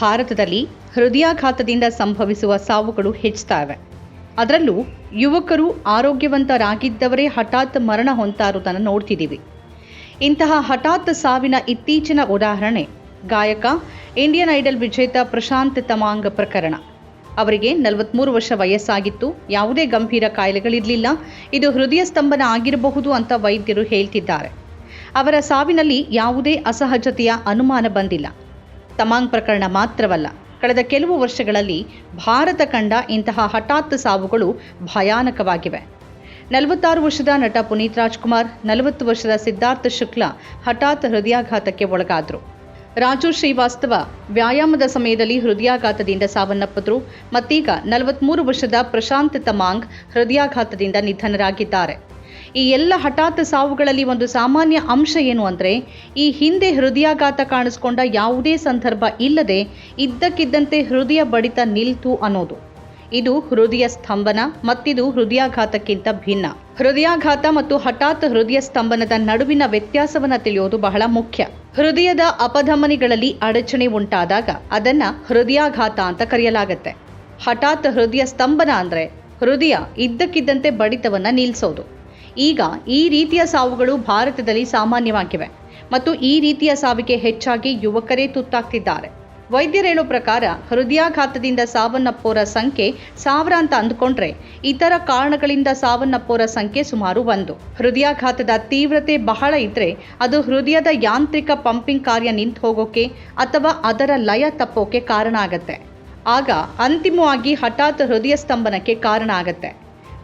ಭಾರತದಲ್ಲಿ ಹೃದಯಾಘಾತದಿಂದ ಸಂಭವಿಸುವ ಸಾವುಗಳು ಹೆಚ್ಚುತ್ತಾ ಇವೆ ಅದರಲ್ಲೂ ಯುವಕರು ಆರೋಗ್ಯವಂತರಾಗಿದ್ದವರೇ ಹಠಾತ್ ಮರಣ ಹೊಂತಾರುವುದನ್ನು ನೋಡ್ತಿದ್ದೀವಿ. ಇಂತಹ ಹಠಾತ್ ಸಾವಿನ ಇತ್ತೀಚಿನ ಉದಾಹರಣೆ ಗಾಯಕ, ಇಂಡಿಯನ್ ಐಡಲ್ ವಿಜೇತ ಪ್ರಶಾಂತ್ ತಮಾಂಗ್ ಪ್ರಕರಣ. ಅವರಿಗೆ ನಲವತ್ತ್ಮೂರು ವರ್ಷ ವಯಸ್ಸಾಗಿತ್ತು. ಯಾವುದೇ ಗಂಭೀರ ಕಾಯಿಲೆಗಳಿರಲಿಲ್ಲ. ಇದು ಹೃದಯ ಸ್ತಂಭನ ಆಗಿರಬಹುದು ಅಂತ ವೈದ್ಯರು ಹೇಳ್ತಿದ್ದಾರೆ. ಅವರ ಸಾವಿನಲ್ಲಿ ಯಾವುದೇ ಅಸಹಜತೆಯ ಅನುಮಾನ ಬಂದಿಲ್ಲ. ತಮಾಂಗ್ ಪ್ರಕರಣ ಮಾತ್ರವಲ್ಲ, ಕಳೆದ ಕೆಲವು ವರ್ಷಗಳಲ್ಲಿ ಭಾರತ ಕಂಡ ಇಂತಹ ಹಠಾತ್ ಸಾವುಗಳು ಭಯಾನಕವಾಗಿವೆ. ನಲವತ್ತಾರು ವರ್ಷದ ನಟ ಪುನೀತ್ ರಾಜ್ಕುಮಾರ್, ನಲವತ್ತು ವರ್ಷದ ಸಿದ್ಧಾರ್ಥ ಶುಕ್ಲಾ ಹಠಾತ್ ಹೃದಯಾಘಾತಕ್ಕೆ ಒಳಗಾದರು. ರಾಜು ಶ್ರೀವಾಸ್ತವ ವ್ಯಾಯಾಮದ ಸಮಯದಲ್ಲಿ ಹೃದಯಾಘಾತದಿಂದ ಸಾವನ್ನಪ್ಪಿದ್ರು, ಮತ್ತೀಗ ನಲವತ್ತ್ಮೂರು ವರ್ಷದ ಪ್ರಶಾಂತ್ ತಮಾಂಗ್ ಹೃದಯಾಘಾತದಿಂದ ನಿಧನರಾಗಿದ್ದಾರೆ. ಈ ಎಲ್ಲ ಹಠಾತ್ ಸಾವುಗಳಲ್ಲಿ ಒಂದು ಸಾಮಾನ್ಯ ಅಂಶ ಏನು ಅಂದರೆ, ಈ ಹಿಂದೆ ಹೃದಯಾಘಾತ ಕಾಣಿಸ್ಕೊಂಡ ಯಾವುದೇ ಸಂದರ್ಭ ಇಲ್ಲದೆ ಇದ್ದಕ್ಕಿದ್ದಂತೆ ಹೃದಯ ಬಡಿತ ನಿಲ್ತು ಅನ್ನೋದು. ಇದು ಹೃದಯ ಸ್ತಂಭನ ಮತ್ತಿದು ಹೃದಯಾಘಾತಕ್ಕಿಂತ ಭಿನ್ನ. ಹೃದಯಾಘಾತ ಮತ್ತು ಹಠಾತ್ ಹೃದಯ ಸ್ತಂಭನದ ನಡುವಿನ ವ್ಯತ್ಯಾಸವನ್ನು ತಿಳಿಯೋದು ಬಹಳ ಮುಖ್ಯ. ಹೃದಯದ ಅಪಧಮನಿಗಳಲ್ಲಿ ಅಡಚಣೆ ಉಂಟಾದಾಗ ಅದನ್ನ ಹೃದಯಾಘಾತ ಅಂತ ಕರೆಯಲಾಗುತ್ತೆ. ಹಠಾತ್ ಹೃದಯ ಸ್ತಂಭನ ಅಂದ್ರೆ, ಹೃದಯ ಇದ್ದಕ್ಕಿದ್ದಂತೆ ಬಡಿತವನ್ನ ನಿಲ್ಲಿಸೋದು ಈಗ ಈ ರೀತಿಯ ಸಾವುಗಳು ಭಾರತದಲ್ಲಿ ಸಾಮಾನ್ಯವಾಗಿವೆ ಮತ್ತು ಈ ರೀತಿಯ ಸಾವಿಗೆ ಹೆಚ್ಚಾಗಿ ಯುವಕರೇ ತುತ್ತಾಗ್ತಿದ್ದಾರೆ. ವೈದ್ಯರು ಪ್ರಕಾರ ಹೃದಯಾಘಾತದಿಂದ ಸಾವನ್ನಪ್ಪೋರ ಸಂಖ್ಯೆ ಸಾವಿರ ಅಂತ ಅಂದ್ಕೊಂಡ್ರೆ ಇತರ ಕಾರಣಗಳಿಂದ ಸಾವನ್ನಪ್ಪೋರ ಸಂಖ್ಯೆ ಸುಮಾರು ಒಂದು. ಹೃದಯಾಘಾತದ ತೀವ್ರತೆ ಬಹಳ ಇದ್ರೆ ಅದು ಹೃದಯದ ಯಾಂತ್ರಿಕ ಪಂಪಿಂಗ್ ಕಾರ್ಯ ನಿಂತು ಹೋಗೋಕೆ ಅಥವಾ ಅದರ ಲಯ ತಪ್ಪೋಕೆ ಕಾರಣ ಆಗತ್ತೆ. ಆಗ ಅಂತಿಮವಾಗಿ ಹಠಾತ್ ಹೃದಯ ಸ್ತಂಭನಕ್ಕೆ ಕಾರಣ ಆಗತ್ತೆ.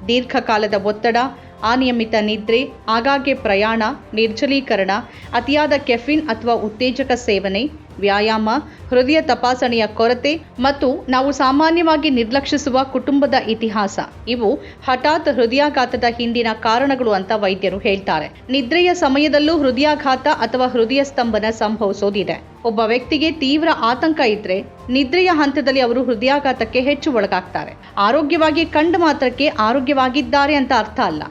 ದೀರ್ಘಕಾಲದ ಒತ್ತಡ ಅನಿಯಮಿತ ನಿದ್ರೆ, ಆಗಾಗ್ಗೆ ಪ್ರಯಾಣ, ನಿರ್ಜಲೀಕರಣ, ಅತಿಯಾದ ಕೆಫಿನ್ ಅಥವಾ ಉತ್ತೇಜಕ ಸೇವನೆ, ವ್ಯಾಯಾಮ, ಹೃದಯ ತಪಾಸಣೆಯ ಕೊರತೆ ಮತ್ತು ನಾವು ಸಾಮಾನ್ಯವಾಗಿ ನಿರ್ಲಕ್ಷಿಸುವ ಕುಟುಂಬದ ಇತಿಹಾಸ. ಇವು ಹಠಾತ್ ಹೃದಯಾಘಾತದ ಹಿಂದಿನ ಕಾರಣಗಳು ಅಂತ ವೈದ್ಯರು ಹೇಳ್ತಾರೆ. ನಿದ್ರೆಯ ಸಮಯದಲ್ಲೂ ಹೃದಯಾಘಾತ ಅಥವಾ ಹೃದಯ ಸ್ತಂಭನ ಸಂಭವಿಸೋದಿದೆ. ಒಬ್ಬ ವ್ಯಕ್ತಿಗೆ ತೀವ್ರ ಆತಂಕ ಇದ್ರೆ ನಿದ್ರೆಯ ಹಂತದಲ್ಲಿ ಅವರು ಹೃದಯಾಘಾತಕ್ಕೆ ಹೆಚ್ಚು ಒಳಗಾಗ್ತಾರೆ. ಆರೋಗ್ಯವಾಗಿ ಕಂಡು ಮಾತ್ರಕ್ಕೆ ಆರೋಗ್ಯವಾಗಿದ್ದಾರೆ ಅಂತ ಅರ್ಥ ಅಲ್ಲ.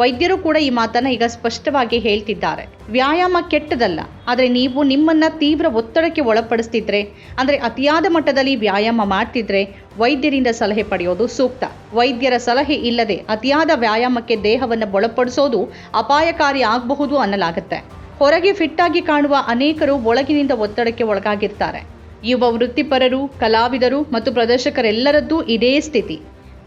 ವೈದ್ಯರು ಕೂಡ ಈ ಮಾತನ್ನ ಈಗ ಸ್ಪಷ್ಟವಾಗಿ ಹೇಳ್ತಿದ್ದಾರೆ. ವ್ಯಾಯಾಮ ಕೆಟ್ಟದಲ್ಲ, ಆದರೆ ನೀವು ನಿಮ್ಮನ್ನ ತೀವ್ರ ಒತ್ತಡಕ್ಕೆ ಒಳಪಡಿಸ್ತಿದ್ರೆ, ಅಂದ್ರೆ ಅತಿಯಾದ ಮಟ್ಟದಲ್ಲಿ ವ್ಯಾಯಾಮ ಮಾಡ್ತಿದ್ರೆ ವೈದ್ಯರಿಂದ ಸಲಹೆ ಪಡೆಯೋದು ಸೂಕ್ತ. ವೈದ್ಯರ ಸಲಹೆ ಇಲ್ಲದೆ ಅತಿಯಾದ ವ್ಯಾಯಾಮಕ್ಕೆ ದೇಹವನ್ನು ಒಳಪಡಿಸೋದು ಅಪಾಯಕಾರಿ ಆಗಬಹುದು ಅನ್ನಲಾಗುತ್ತೆ. ಹೊರಗೆ ಫಿಟ್ ಆಗಿ ಕಾಣುವ ಅನೇಕರು ಒಳಗಿನಿಂದ ಒತ್ತಡಕ್ಕೆ ಒಳಗಾಗಿರ್ತಾರೆ. ಯುವ ವೃತ್ತಿಪರರು, ಕಲಾವಿದರು ಮತ್ತು ಪ್ರದರ್ಶಕರೆಲ್ಲರದ್ದೂ ಇದೇ ಸ್ಥಿತಿ.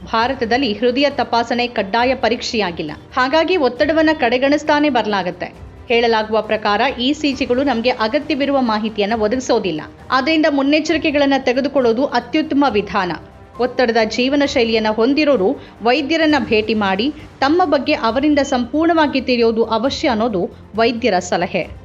ಭಾರತದಲ್ಲಿ ಹೃದಯ ತಪಾಸಣೆ ಕಡ್ಡಾಯ ಪರೀಕ್ಷೆಯಾಗಿಲ್ಲ. ಹಾಗಾಗಿ ಒತ್ತಡವನ್ನು ಕಡೆಗಣಿಸ್ತಾನೆ ಬರಲಾಗುತ್ತೆ. ಹೇಳಲಾಗುವ ಪ್ರಕಾರ ಈ ಸಿಜಿಗಳು ನಮಗೆ ಅಗತ್ಯವಿರುವ ಮಾಹಿತಿಯನ್ನು ಒದಗಿಸೋದಿಲ್ಲ. ಆದ್ದರಿಂದ ಮುನ್ನೆಚ್ಚರಿಕೆಗಳನ್ನು ತೆಗೆದುಕೊಳ್ಳೋದು ಅತ್ಯುತ್ತಮ ವಿಧಾನ. ಒತ್ತಡದ ಜೀವನ ಶೈಲಿಯನ್ನು ಹೊಂದಿರೋರು ವೈದ್ಯರನ್ನ ಭೇಟಿ ಮಾಡಿ ತಮ್ಮ ಬಗ್ಗೆ ಅವರಿಂದ ಸಂಪೂರ್ಣವಾಗಿ ತಿಳಿಯೋದು ಅವಶ್ಯ ಅನ್ನೋದು ವೈದ್ಯರ ಸಲಹೆ.